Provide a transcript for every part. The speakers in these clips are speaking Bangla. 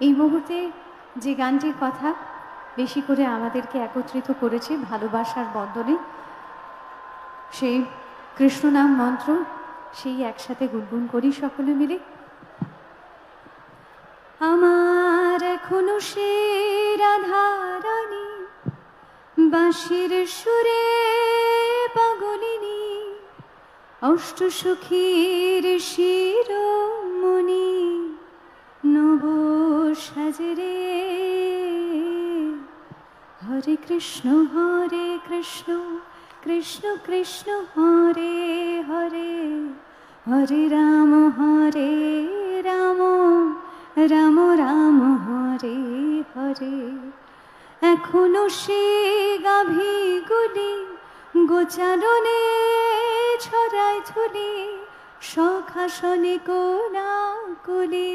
এই মুহূর্তে যে গানটির কথা বেশি করে আমাদেরকে একত্রিত করেছে ভালোবাসার বন্ধনে সেই কৃষ্ণনাম মন্ত্র সেই একসাথে গুনগুন করি সকলে মিলে। আমার এখনও সে রাধারানী, বাঁশির সুরে পাগলিনী অষ্ট সখীর শিরোমণি সাজরে হরে কৃষ্ণ হরে কৃষ্ণ কৃষ্ণ কৃষ্ণ, হরে হরে। হরে রাম হরে রাম রাম রাম, হরে হরে। এখনও সে গাভীগুলি গোচারণে ছড়ায় ঝুলি, সখাসনে কোনা কুলি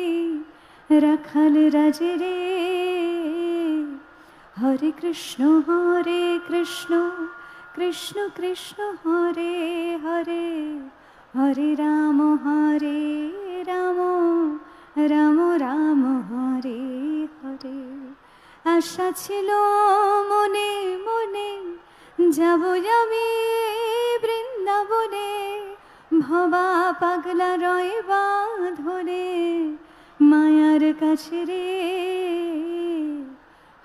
রাখাল রাজে রে হরে কৃষ্ণ হরে কৃষ্ণ কৃষ্ণ কৃষ্ণ হরে হরে হরে রাম হরে রাম রাম রাম হরে হরে আশা ছিল মনে মনে যাব আমি বৃন্দাবনে। ভবা পাগলা রয় ধরে মায়ার কাছে রে।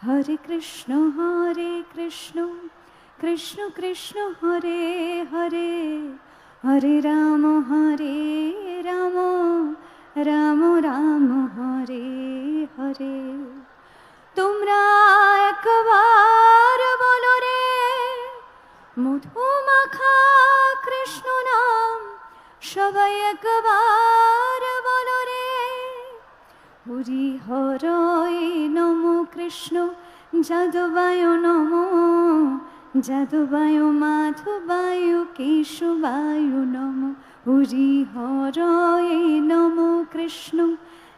হরে কৃষ্ণ হরে কৃষ্ণ কৃষ্ণ কৃষ্ণ, হরে হরে হরে রাম হরে রাম রাম রাম, হরে হরে। তোমরা একবার বলো রে মধু মাখা কৃষ্ণ নাম, সবাই একবার হরি হরয় নম কৃষ্ণ, যাদবায় নম, যাদবায় মাধবায় কেশবায় নম হরি হরয় নম কৃষ্ণ,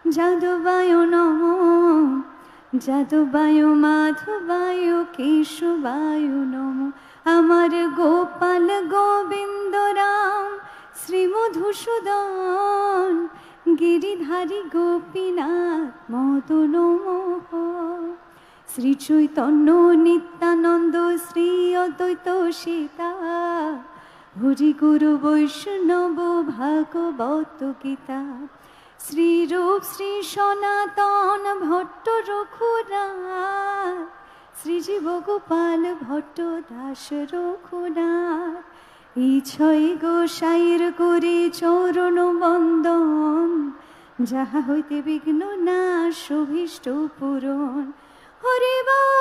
যাদবায় নম, যাদবায় মাধবায় কেশবায় নম। আমার গোপাল গোবিন্দ রাম, শ্রীমধুসূদন গিরিধারী গোপীনাথ মদন মোহ শ্রী চৈতন্য নিত্যানন্দ, শ্রী অদ্বৈত সীতা। হরি গুরু বৈষ্ণব ভাগবত গীতা। শ্রীরূপ শ্রী সনাতন ভট্ট রঘুনাথ। শ্রীজীব গোপাল ভট্ট দাস রঘুনাথ। এই ছয় গোসাইর করে চরণ বন্দন। যাহা হইতে বিঘ্ন না শুভিষ্ট পূরণ। হরি বল